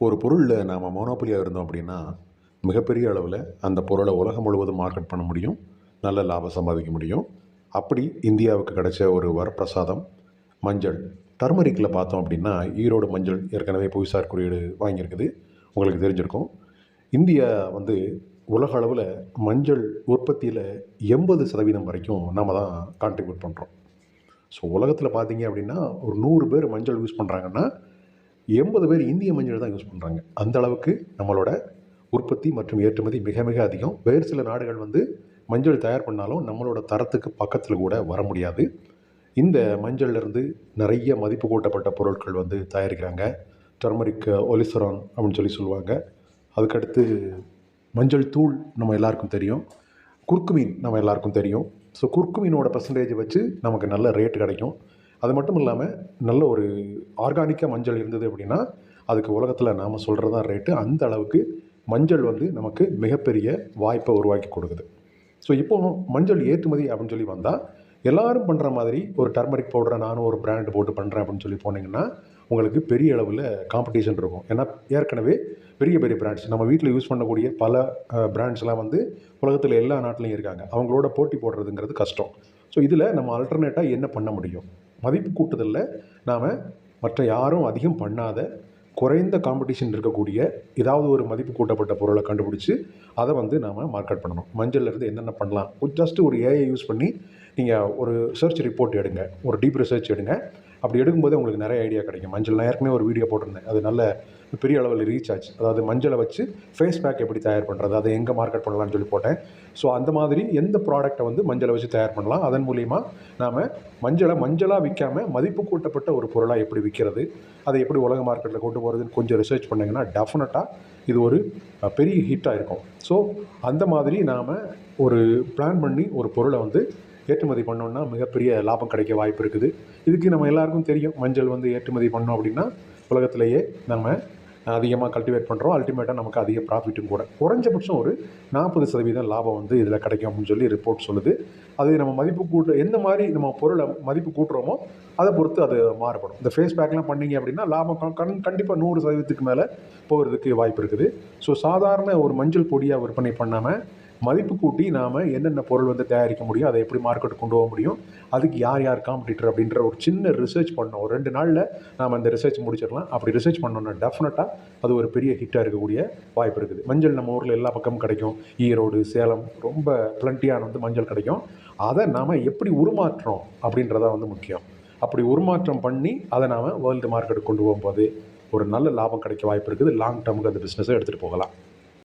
ஒரு பொருளில் நாம் மோனோபலியாக இருந்தோம் அப்படின்னா மிகப்பெரிய அளவில் அந்த பொருளை உலகம் முழுவதும் மார்க்கெட் பண்ண முடியும் நல்ல லாபம் சம்பாதிக்க முடியும். அப்படி இந்தியாவுக்கு கிடைச்ச ஒரு வரப்பிரசாதம் மஞ்சள். டர்மரிக்கில் பார்த்தோம் அப்படின்னா ஈரோடு மஞ்சள் ஏற்கனவே புவிசார் குறியீடு வாங்கியிருக்குது. உங்களுக்கு தெரிஞ்சிருக்கும். இந்தியா வந்து உலக அளவில் மஞ்சள் உற்பத்தியில் எண்பது சதவீதம் வரைக்கும் நம்ம தான் கான்ட்ரிபியூட் பண்ணுறோம் ஸோ உலகத்தில் பார்த்தீங்க அப்படின்னா ஒரு நூறு பேர் மஞ்சள் யூஸ் பண்ணுறாங்கன்னா எண்பது பேர் இந்திய மஞ்சள் தான் யூஸ் பண்ணுறாங்க அந்த அளவுக்கு நம்மளோட உற்பத்தி மற்றும் ஏற்றுமதி மிக மிக அதிகம். வேறு சில நாடுகள் வந்து மஞ்சள் தயார் பண்ணாலும் நம்மளோட தரத்துக்கு பக்கத்தில் கூட வர முடியாது. இந்த மஞ்சள்லேருந்து நிறைய மதிப்பு கூட்டப்பட்ட பொருட்கள் வந்து தயாரிக்கிறாங்க. டர்மரிக் ஒலிசரான் அப்படின்னு சொல்லி சொல்லுவாங்க. அதுக்கடுத்து மஞ்சள் தூள் நம்ம எல்லாருக்கும் தெரியும். குர்குமீன் நம்ம எல்லாருக்கும் தெரியும். ஸோ குர்குமீனோட பர்சன்டேஜ் வச்சு நமக்கு நல்ல ரேட் கிடைக்கும். அது மட்டும் இல்லாமல் நல்ல ஒரு ஆர்கானிக்காக மஞ்சள் இருந்தது அப்படின்னா அதுக்கு உலகத்தில் நாம் சொல்கிறது தான் ரேட்டு அந்த அளவுக்கு மஞ்சள் வந்து நமக்கு மிகப்பெரிய வாய்ப்பை உருவாக்கி கொடுக்குது. ஸோ இப்போ மஞ்சள் ஏற்றுமதி அப்படின்னு சொல்லி வந்தால் எல்லாரும் பண்ணுற மாதிரி ஒரு டர்மரிக் பவுடரை நானும் ஒரு பிராண்ட் போட்டு பண்ணுறேன் அப்படின்னு சொல்லி போனீங்கன்னா உங்களுக்கு பெரிய அளவில் காம்படிஷன் இருக்கும். ஏன்னா ஏற்கனவே பெரிய பெரிய பிராண்ட்ஸ் நம்ம வீட்டில் யூஸ் பண்ணக்கூடிய பல பிராண்ட்ஸ்லாம் வந்து உலகத்தில் எல்லா நாட்டிலையும் இருக்காங்க. அவங்களோட போட்டி போடுறதுங்கிறது கஷ்டம். ஸோ இதில் நம்ம அல்டர்னேட்டாக என்ன பண்ண முடியும்? மதிப்பு கூட்டுதலில். நாம் மற்ற யாரும் அதிகம் பண்ணாத குறைந்த காம்படிஷன் இருக்கக்கூடிய ஏதாவது ஒரு மதிப்பு கூட்டப்பட்ட பொருளை கண்டுபிடிச்சி அதை வந்து நாம் மார்க்கெட் பண்ணணும். மஞ்சள்ல இருந்து என்னென்ன பண்ணலாம்? ஜஸ்ட்டு ஒரு ஏஐ யூஸ் பண்ணி நீங்கள் ஒரு சர்ச் ரிப்போர்ட் எடுங்க. ஒரு டீப் ரிசர்ச் எடுங்க. அப்படி எடுக்கும்போது உங்களுக்கு நிறைய ஐடியா கிடைக்கும். மஞ்சள் நான் ஏற்கனவே ஒரு வீடியோ போட்டிருந்தேன். அது நல்ல பெரிய அளவில் ரீச் ஆச்சு. அதாவது மஞ்சளை வச்சு ஃபேஸ் பேக் எப்படி தயார் பண்ணுறது அதை எங்கே மார்க்கெட் பண்ணலாம்னு சொல்லி போட்டேன். ஸோ அந்த மாதிரி எந்த ப்ராடக்ட்டை வந்து மஞ்சளை வச்சு தயார் பண்ணலாம். அதன் மூலிமா நாம் மஞ்சளை மஞ்சளாக விற்காம மதிப்பு கூட்டப்பட்ட ஒரு பொருளாக எப்படி விற்கிறது அதை எப்படி உலக மார்க்கெட்டில் கொண்டு போகிறதுன்னு கொஞ்சம் ரிசர்ச் பண்ணிங்கன்னா டெஃபினட்டாக இது ஒரு பெரிய ஹிட்டாக இருக்கும். ஸோ அந்த மாதிரி நாம் ஒரு பிளான் பண்ணி ஒரு பொருளை வந்து ஏற்றுமதி பண்ணோம்னா மிகப்பெரிய லாபம் கிடைக்க வாய்ப்பு இருக்குது. இதுக்கு நம்ம எல்லாருக்கும் தெரியும். மஞ்சள் வந்து ஏற்றுமதி பண்ணோம் அப்படின்னா உலகத்திலேயே நம்ம அதிகமாக கல்டிவேட் பண்ணுறோம் அல்டிமேட்டாக நமக்கு அதிக ப்ராஃபிட்டும் கூட. குறைஞ்சபட்சம் ஒரு நாற்பது சதவீதம் லாபம் வந்து இதில் கிடைக்கும் அப்படின்னு சொல்லி ரிப்போர்ட் சொல்லுது. அது நம்ம மதிப்பு கூட்ட எந்த மாதிரி நம்ம பொருளை மதிப்பு கூட்டுறோமோ அதை பொறுத்து அது மாறுபடும். இந்த ஃபேஸ் பேக்லாம் பண்ணீங்க அப்படின்னா லாபம் கண் கண்டிப்பாக நூறு சதவீதத்துக்கு மேலே போகிறதுக்கு வாய்ப்பு இருக்குது. ஸோ சாதாரண ஒரு மஞ்சள் பொடியாக விற்பனை பண்ணாமல் மதிப்பு கூட்டி நாம் என்னென்ன பொருள் வந்து தயாரிக்க முடியும் அதை எப்படி மார்க்கெட் கொண்டு போக முடியும் அதுக்கு யார் யார் காம்படிட்டர் அப்படின்ற ஒரு சின்ன ரிசர்ச் பண்ணோம். ஒரு ரெண்டு நாளில் நாம் அந்த ரிசர்ச் முடிச்சிடலாம். அப்படி ரிசர்ச் பண்ணோன்னா டெஃபினட்டாக அது ஒரு பெரிய ஹிட்டாக இருக்கக்கூடிய வாய்ப்பு இருக்குது. மஞ்சள் நம்ம ஊரில் எல்லா பக்கமும் கிடைக்கும். ஈரோடு சேலம் ரொம்ப பிளண்டியான வந்து மஞ்சள் கிடைக்கும். அதை நாம் எப்படி உருமாற்றோம் அப்படின்றதான் வந்து முக்கியம். அப்படி உருமாற்றம் பண்ணி அதை நாம் வேர்ல்டு மார்க்கெட்டுக்கு கொண்டு போகும்போது ஒரு நல்ல லாபம் கிடைக்க வாய்ப்பு இருக்குது. லாங் டேர்முக்கு அந்த பிஸ்னஸை எடுத்துகிட்டு போகலாம்.